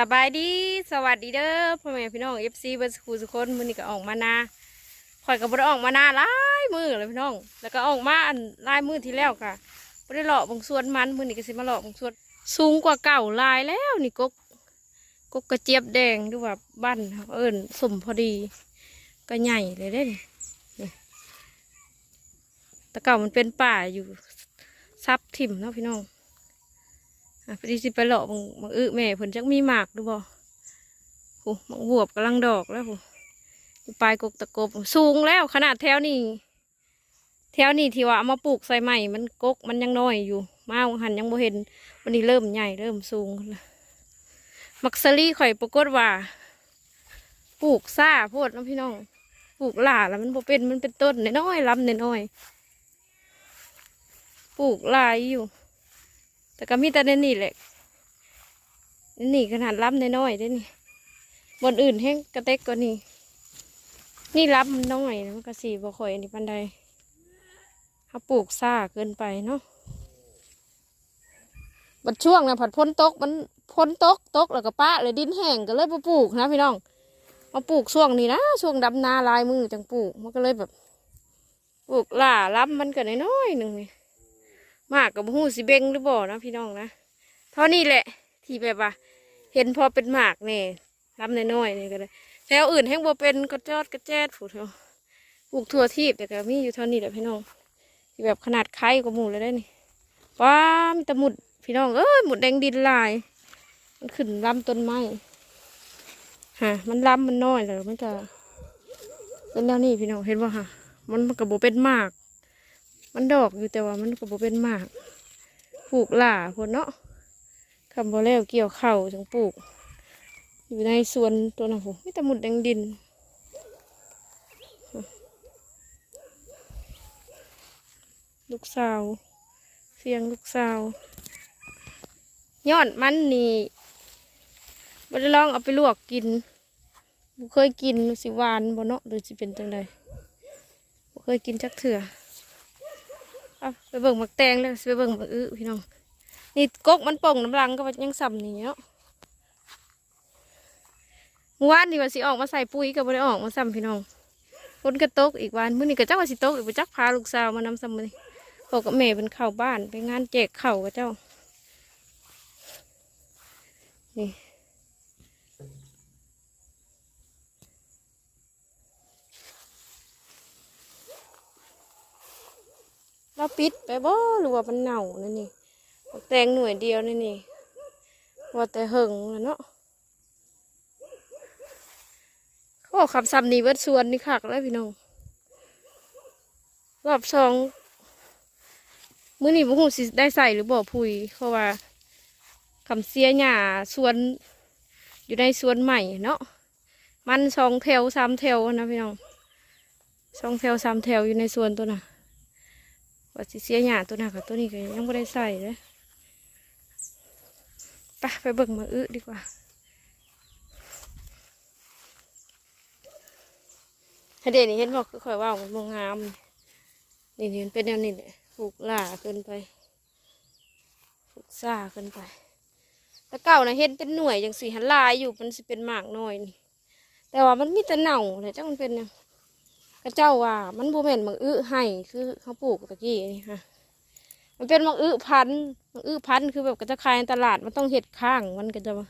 สบายดีสวัสดีเด้อพ่อแม่พี่น้องเอฟซีเบอร์สคูสุคนมือนี้ก็ออกมานาข่อยก็บ่ได้ออกมานาหลายมือเลยพี่น้อง แล้วก็ออกมาอันลายมือที่แล้วค่ะบ่ได้เลาะบางส่วนมันมือนี้ก็สิมาเลาะบางส่วนสูงกว่าเก่าลายแล้วนี่กกกกกระเจี๊ยบแดงดูว่าบ้านเอิญสมพอดีก็ใหญ่เลยเด้นี่แต่เก่ามันเป็นป่าอยู่ซับถิ่มเนาะพี่น้อง พอดีสิไปเลาะมังมังอึแม่เพิ่นจักมีหมากดูบ่โอ้มังบวบกำลังดอกแล้วโหอยู่ปลายกกตะกบสูงแล้ว ขนาดแถวนี้แถวนี้ที่ว่าเอามาปลูกใส่ใหม่มันกกมันยังน้อยอยู่ มาหันยังบ่เห็น วันนี้เริ่มใหญ่เริ่มสูงแล้วมักซารี่ข่อยปรากฏว่าปลูกซ่าโพดน้องพี่น้องปลูกหล่าแล้วมันบ่เป็นมันเป็นต้นน้อยๆลำน้อยๆปลูกลายอยู่ แต่ก็มีแต่ในนี่แหละในนี่ขนาดรับน้อยๆได้นี่ บนอื่นแห้งกระเต็กกว่านี่นี่รับมันน้อยนะมันก็สีบ่ค่อยอันนี้ปันใดเขาปลูกซ่าเกินไปเนาะบัดช่วงนะผัดพ้นตกมันพ้นตกตกแล้วก็ป้าเลยดินแห้งก็เลยมาปลูกนะพี่น้องมาปลูกช่วงนี้นะช่วงดำนาลายมือจังปลูกมันก็เลยแบบ ปลูกหล่ารับมันก็น้อยๆหนึ่งนี่ มากกับหูสิเบงหรือบ่นะพี่น้องนะเท่านี้แหละ ที่แบบว่า เห็นพอเป็นหมากเนี่ยรับน้อยๆนี่ก็ได้แถวอื่นแห้งบ่เป็นกระจอดกระแจดผูกเถอะปลูกทั่วทีบแต่ก็มีอยู่เท่านี้แหละพี่น้องที่แบบขนาดไข่กว่าหมูเลยได้นี่ว้ามีต่หมุดพี่น้องเอ้ยหมุดแดงดินลาย มันขึ้นลำต้นไม้ฮะมันลำมันน้อยเลยมันจะเป็นแล้วนี่พี่น้องเห็นว่าฮะมันมันกับโบเป็นหมาก มันดอกอยู่แต่ว่ามันก็บ่เป็นหมากปลูกหล่าพนเนาะคำบ่แล้วเกี่ยวเข่าจังปลูก อยู่ในสวนตัวนั้นผมมีแต่หมุดแดงดินลูกสาว เสียงลูกสาว ยอดมันนี่บ่ได้ลองเอาไปลวกกินบ่เคยกินสิหวานบ่เนาะหรือสิเป็นจังไดบ่เคยกินจักเถื่อ เอาไปเบิ่งมักแตงเลยไปเบิ่งมักอื้อพี่น้อง นี่กกมันป่งน้ำลังก็ยังซ้ำนี่เนาะเมื่อวานนี่ว่าสิออกมาใส่ปุ๋ยก็บ่ได้ออกมาซ้ำพี่น้องฝนก็ตกอีกวันมื้อนี้ก็จักว่าสิตกอีกบ่จักพาลูกสาวมานำซ้ำมื้อนี้พ่อกับแม่เป็นเข้าบ้านไปงานแจกข้าวกับเจ้า นี่ เราปิดไปบ่หรือว่ามันเน่านั่นนี่แตงหน่วยเดียวนี่นี่ว่าแต่หิงแล้วเนาะเขาบอกคำซ้ำนี่เวิร์ดส่วนนี่คักแล้วพี่น้องรอบสองมื้อนี้บุหูสิได้ใส่หรือบ่พุยเพราะว่าคำเสียหญ้าสวนอยู่ในสวนใหม่เนาะมันสองแถวสามแถวนะพี่น้องสองแถวสามแถวอยู่ในสวนตัวน่ะ ว่าสิเสียหยาตัวหนักกับตัวนี้ก็ยังไม่ได้ใส่เลยไปไปเบิ่งมาอึดีกว่าให้เดนี่เห็นบอกคือคอยว่ามันมองงาม นี่นี่มันเป็นแนวนี้แหละปลูกหล่าเกินไปปลูกซ่าเกินไปแต่เก่านะเห็นเป็นหน่วยอย่างสีหันลายอยู่มันสิเป็นหมากน้อยนี่แต่ว่ามันมีแต่เน่าเลยจ้ามันเป็นเนี่ย ระเจ้าว่า มันบ่แม่นมังอื้อให้คือเขาปลูกตะกี้นี่ค่ะ มันเป็นมังอื้อพันธุ์มังอื้อพันธุ์คือแบบก็จะขายในตลาดมันต้องเห็ดข้างมันก็จะมา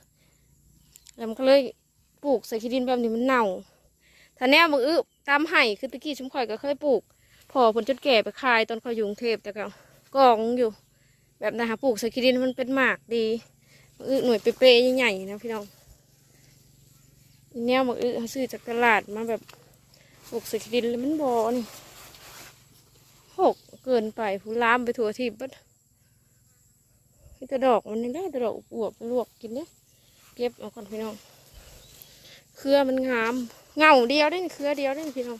แล้วมันก็เลยปลูกใส่ขี้ดินแบบนี้มันเน่าถ้าแนวมังอื้อตามไห่คือตะกี้ชุมข่อยก็เคยปลูก พอผลจนแก่ไปขายตอนเขาอยู่กรุงเทพแต่ก็กองอยู่ แบบนะคะปลูกใส่ขี้ดินมันเป็นหมากดีมังอื้อหน่วยเป๊ะๆใหญ่ๆนะพี่น้องแนวมังอื้อเขาซื้อจากตลาดมาแบบ ปลูกส่ดินแล้วมันบอนี่หกเกินไปผู้ลามไปถั่วทิพย์บัดมีแต่ดอกมันนี่แหละแต่ดอกอวบลวกกินเนี่ยเก็บเอาก่อนพี่น้องเครือมันงามเงาเดียวได้เครือเดียวได้พี่น้อง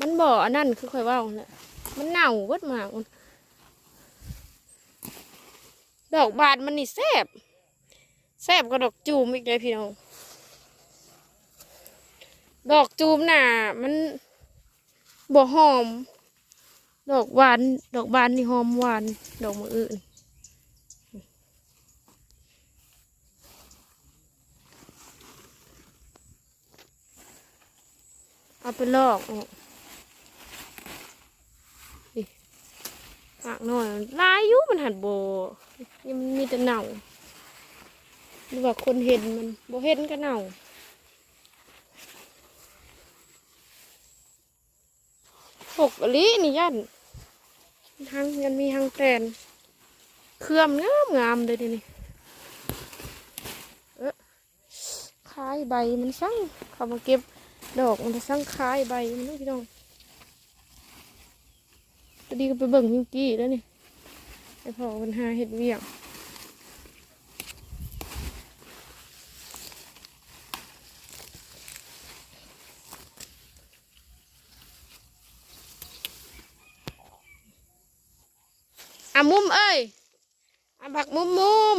มันบ่ออันนั้นคือค่อยว่าแหละมันเน่าเบิดมากดอกบานมันนี่แซ่บแซ่บกว่าดอกจูมอีกเลยพี่น้อง ดอกจูมน่ะมันบ่หอม ดอกหวาน ดอกบานนี่หอมหวาน ดอกมืออื่นเอาไปลอกออกปากหน่อยลายยุมันหัดโบนี่มันมีแต่เน่าหรือว่าคนเห็นมันโบเห็นก็เน่า กลินี่ยันทางยันมีทางแตนเครื่อมงามงามเลยดินี่เออคล้ายใบมันสั่งเขามาเก็บดอกมันจะสร้างคล้ายใบมันนะพี่น้องตอนนี้ก็ไปเบิ่งมิวกี้แล้วนี่ไอพ่อมันหาเห็ดเวียง อะมุมเอ้ยอะผักมุมมุม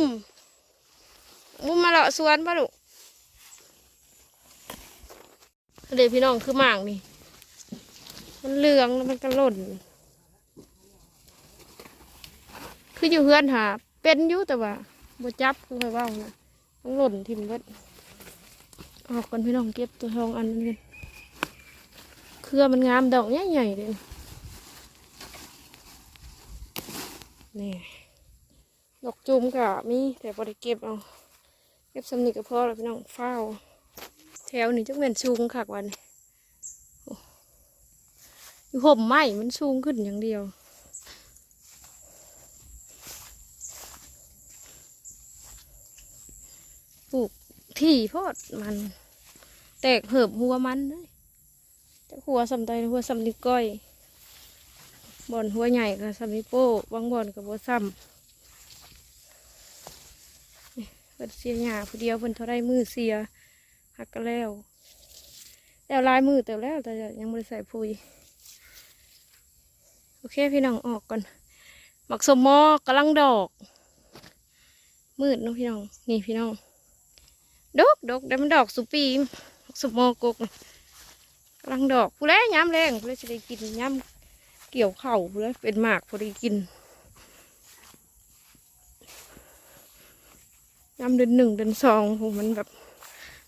มุมมาเลาะสวนป่ะลูกเดี๋ยวพี่น้องคือหมางนี่ มันเหลืองแล้วมันก็หล่น คืออยู่เฮือนหาเป็นอยู่แต่ว่าบ่จับคือค่อยเว่านะมันหล่นทิ่มเบิดออกกันพี่น้องเก็บตัวทองอันนั้นกันเครือมันงามดอกใหญ่ๆเลย นี่ดอกจูมกะมีแต่พอได้เก็บเอาเก็บสำนึกกับพ่อแล้วพี่น้องเฝ้า แถวนี้จักแม่นสูงคักวันนี้โอ้อยู่ห่มไม้มันสูงขึ้นอย่างเดียวปลูกที่พอดมัน แตกเหิบหัวมันเลยแต่หัวสำใดหัวสำนิก้อย บอนหัวใหญ่กับสำนิโป้บางบอนกับบัวซ้ำเพิ่นเสียหยาผู้เดียวเพิ่นเท่าไรมือเสียหักก็แล้วแล้วลายมือเติมแล้วแต่ยังไม่ได้ใส่พุยโอเคพี่น้องออกก่อนหมักสมมอกำลังดอก มืดเนาะพี่น้องนี่พี่น้องดกดกได้มันดอกสุปีมสมมอกกกำลังดอกผู้แลย้ำแรงผู้แลจะได้กินย้ำ เกี่ยวเข่าผู้แลเป็นหมากผู้ได้กินยำเดือนหนึ่งเดือนสองผมมันแบบ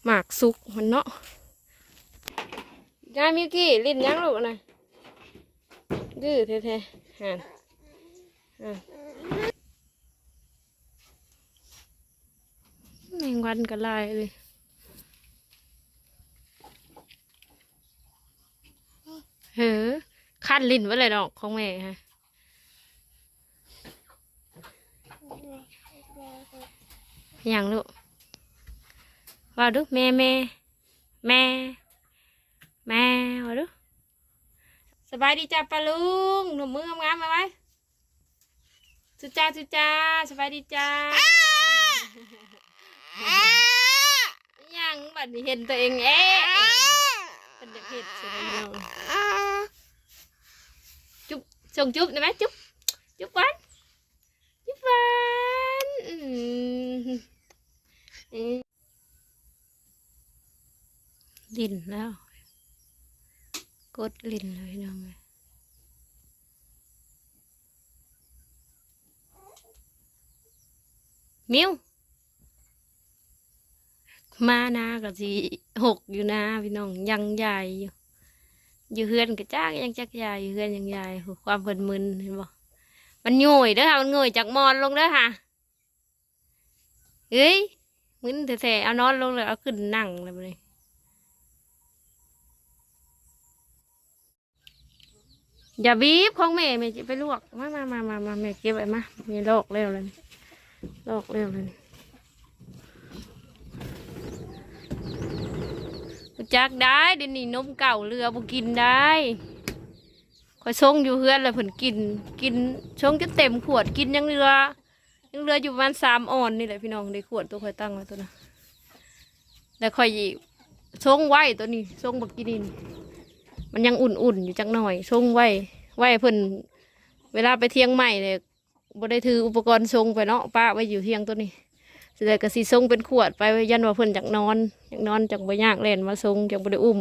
หมากสุกมันเนาะยายมิวกี้ลิ้นยังลูกนะดื้อแท้ๆห่านห่านแมงวันก็ลายเลยเฮ้อ ขั้นลิ้นไว้เลยดอกของแม่ฮะยังลูก vào đứa mẹ mẹ mẹ mẹ vào đứa สบายดีจ้าปลาลุงหนุ่มมืองามๆมาไหมสุจ้าสุจ้าสบายดีจ้ายังบัดนี้เห็นตัวเองเอ๊ะเป็นเด็กเห็ดใช่ไหมน้องจุ๊บ ส่งจุ๊บได้ไหมจุ๊บจุ๊บหวานจุ๊บหวานลินแล้ว กดลินเลยน้องเลยมิวมานาก็สิหกอยู่นะพี่น้องยังใหญ่อยู่ อยู่เฮือนก็จ้ากยังจักใหญ่อยู่เฮือนยังใหญ่ความเพิ่นมึนเห็นบ่มันโง่ยเด้อค่ะมันโง่ยจากมอนลงเด้อค่ะเฮ้ยมึนแท้ๆเอานอนลงเลยเอาขึ้นนั่งเลยอย่าบีบของแม่แม่จะไปลวกมามามามามาแม่เก็บไว้มามีโรคเร็วเลยโรคเร็วเลย จักได้เดี๋ยวนี้นมเก่าเรือบุกินได้คอยชงอยู่เฮือนเลยเพิ่นกิน กินชงจนเต็มขวดกินยังเรือ ยังเรืออยู่ประมาณสามออนนี่แหละพี่น้องในขวดตัวคอยตั้งไว้ตัวนะแล้วคอยหยิบชงไว้ตัวนี้ชงบักกินนี่มันยังอุ่นๆอยู่จังหน่อยส่งไว้ไว้เพิ่นเวลาไปเที่ยงใหม่เนี่ยบ่ได้ถืออุปกรณ์ส่งไปเนาะป้าไว้อยู่เที่ยงตัวนี้ แสดงกะสิส่งเป็นขวดไปยันว่าเพิ่นจากนอนจากนอนจากบ่ยากเล่นมาส่งจากบ่ได้อุ้ม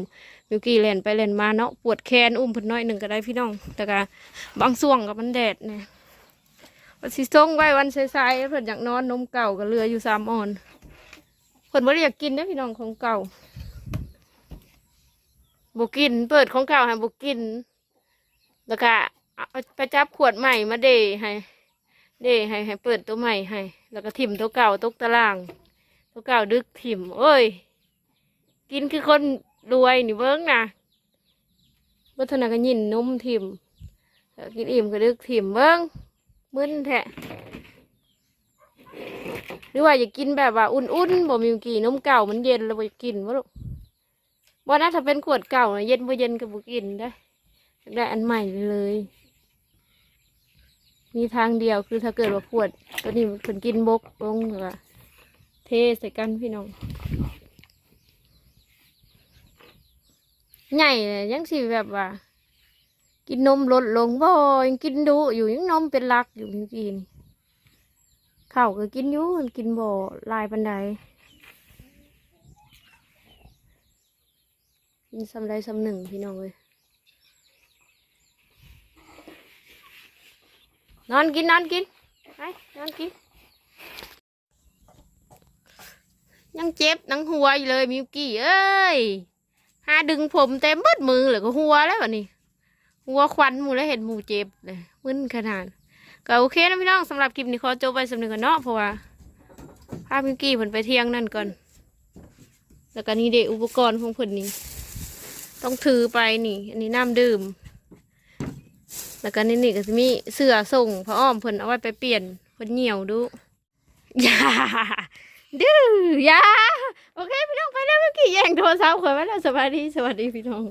มิวกี้เล่นไปเล่นมาเนาะปวดแขนอุ้มเพิ่นน้อยหนึ่งก็ได้พี่น้อง แต่ก็บางช่วงก็มันแดดเนี่ยว่าสิส่งไว้วันใสๆเพิ่นอยากนอนนมเก่าก็เหลืออยู่สามออนเพิ่นบ่ได้อยากกินเด้พี่น้องของเก่าบุกิน เปิดของเก่าให้บุกิน แล้วก็ไปจับขวดใหม่มาเดให้ เดให้ให้เปิดตัวใหม่ให้ แล้วก็ถิ่มตัวเก่าตกตาราง ตัวเก่าดึกถิ่มเอ้ย กินคือคนรวยนี่เบิ้งนะวัฒนาก็ยินนมถิ่มกินอิ่มก็ดึกถิ่มเบิ้งมึนแท้หรือว่าอยากกินแบบว่าอุ่นๆบ่มีกี่นมเก่ามันเย็นแล้วบ่อยากกินวะลูกบ่นะถ้าเป็นขวดเก่านะเย็นบ่เย็นก็บ่กินได้ได้อันใหม่เลย มีทางเดียวคือถ้าเกิดว่าขวดตัวนี้มันคนกินบกลงหรอเทใส่กันพี่น้องใหญ่เลยยังสิแบบว่า กินนมลดลงบ่ยังกินดูอยู่ยังนมเป็นหลักอยู่จริงๆข้าวก็กินอยู่มันกินบ่ลายปันใดกินสำใดสำหนึ่งพี่น้องเลย นอนกินนอนกินไปนอนกิน ยังเจ็บนังหัวอยู่เลยมิวกี้เอ้ยหาดึงผมเต็มเบิดมือเลยก็หัวแล้ววันนี้ หัวควันหมูแล้วเห็นหมูเจ็บเลยมึนขนาดก็โอเคนะพี่น้องสำหรับคลิปนี้ขอจบไปสำหนึ่งกันเนาะเพราะว่าพาพิงกี้เพิ่นไปเที่ยงนั่นก่อน แล้วก็นี่เด็กอุปกรณ์ของเพิ่นนี่ต้องถือไปนี่ อันนี้น้ำดื่ม แล้วก็นี่นี่ก็จะมีเสื้อส่งพระอ้อมเพิ่นเอาไว้ไปเปลี่ยนเพิ่นเหี่ยวดูอย่าดื้ออย่าโอเคพี่น้องไปแล้วเมื่อกี้แย่งโทรศัพท์ข่อยไว้แล้วสวัสดีสวัสดีพี่น้อง